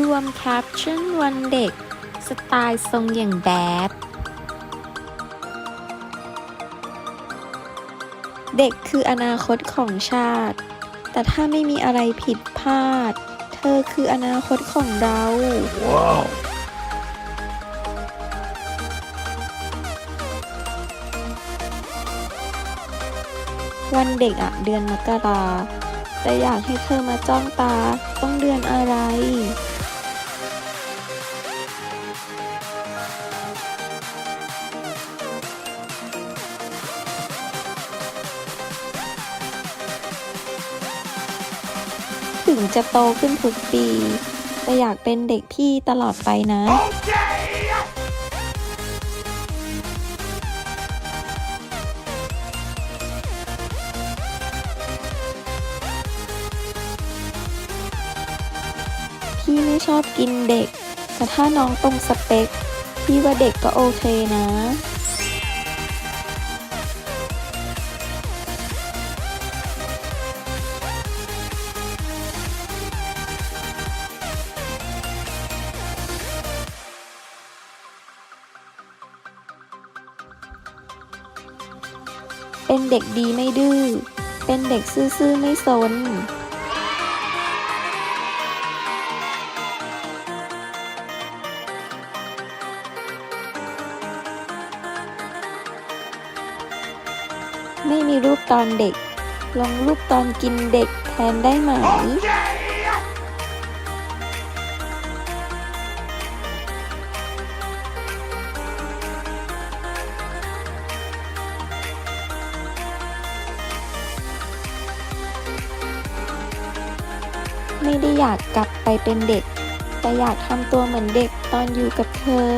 รวมแคปชั่นวันเด็ก สไตล์ทรงอย่างแบด เด็กคืออนาคตของชาติ แต่ถ้าไม่มีอะไรผิดพลาด เธอคืออนาคตของเรา Wow. วันเด็กอะเดือนมกราแต่อยากให้เธอมาจ้องตาต้องเดือนอะไร ถึงจะโตขึ้นทุกปี แต่อยากเป็นเด็กพี่ตลอดไปนะ Okay. พี่ไม่ชอบกินเด็ก แต่ถ้าน้องตรงสเปค พี่ว่าเด็กก็โอเคนะ เป็นเด็กดีไม่ดื้อ เป็นเด็กซื่อๆไม่สนไม่มีรูปตอนเด็ก ลงรูปตอนกินเด็กแทนได้ไหม Okay. ไม่ได้อยากกลับไปเป็นเด็ก แต่อยากทำตัวเหมือนเด็กตอนอยู่กับเธอ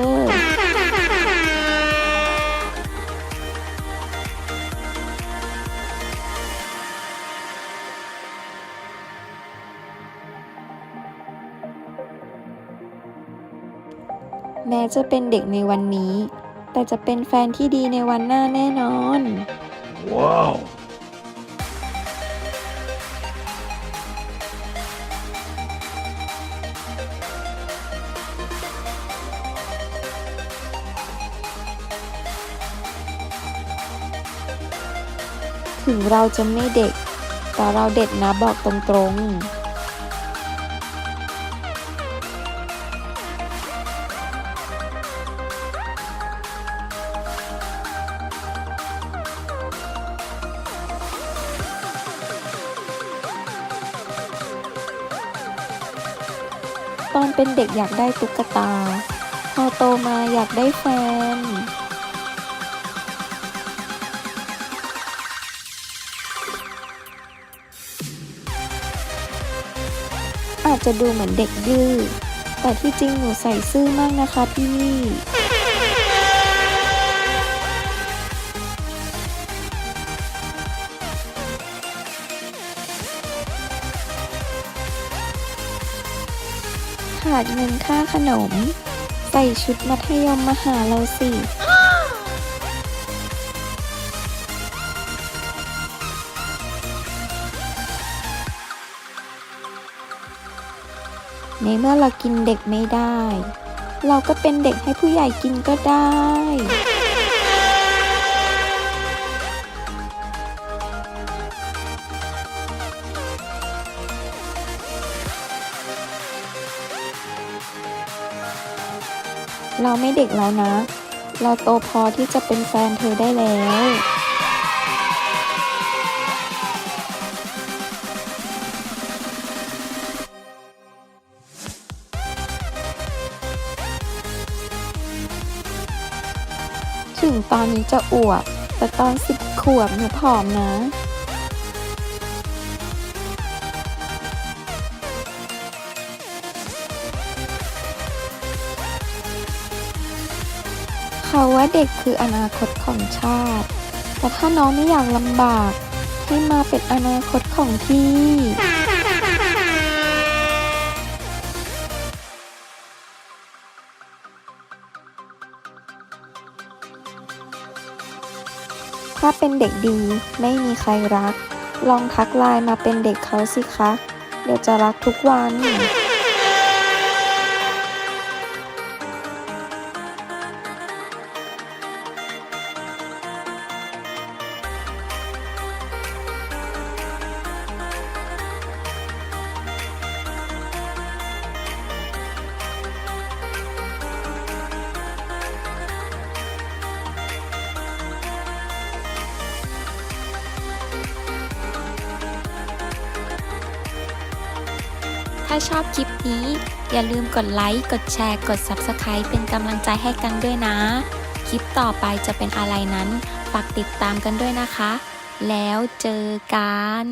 แม้จะเป็นเด็กในวันนี้ แต่จะเป็นแฟนที่ดีในวันหน้าแน่นอน Wow. ถึงเราจะไม่เด็ก แต่เราเด็ดนะบอกตรงๆตอนเป็นเด็กอยากได้ตุ๊กตา พอโตมาอยากได้แฟน อาจจะดูเหมือนเด็กดื้อ แต่ที่จริงหนูใส่ซื่อมากนะคะพี่ขาดเงินค่าขนม ใส่ชุดมัธยมมาหาเราสิ ในเมื่อเรากินเด็กไม่ได้ เราก็เป็นเด็กให้ผู้ใหญ่กินก็ได้ เราไม่เด็กแล้วนะ เราโตพอที่จะเป็นแฟนเธอได้แล้ว ถึงตอนนี้จะอวบ แต่ตอนสิบขวบหนูผอมนะเขาว่าเด็กคืออนาคตของชาติ แต่ถ้าน้องไม่อยากลำบาก ให้มาเป็นอนาคตของพี่ ถ้าเป็นเด็กดีไม่มีใครรัก ลองทักไลน์มาเป็นเด็กเขาสิคะ เดี๋ยวจะรักทุกวันาชอบคลิปนี้ อย่าลืมกดไลค์ กดแชร์ กด Subscribe เป็นกำลังใจให้กันด้วยนะ คลิปต่อไปจะเป็นอะไรนั้น ฝากติดตามกันด้วยนะคะ แล้วเจอกัน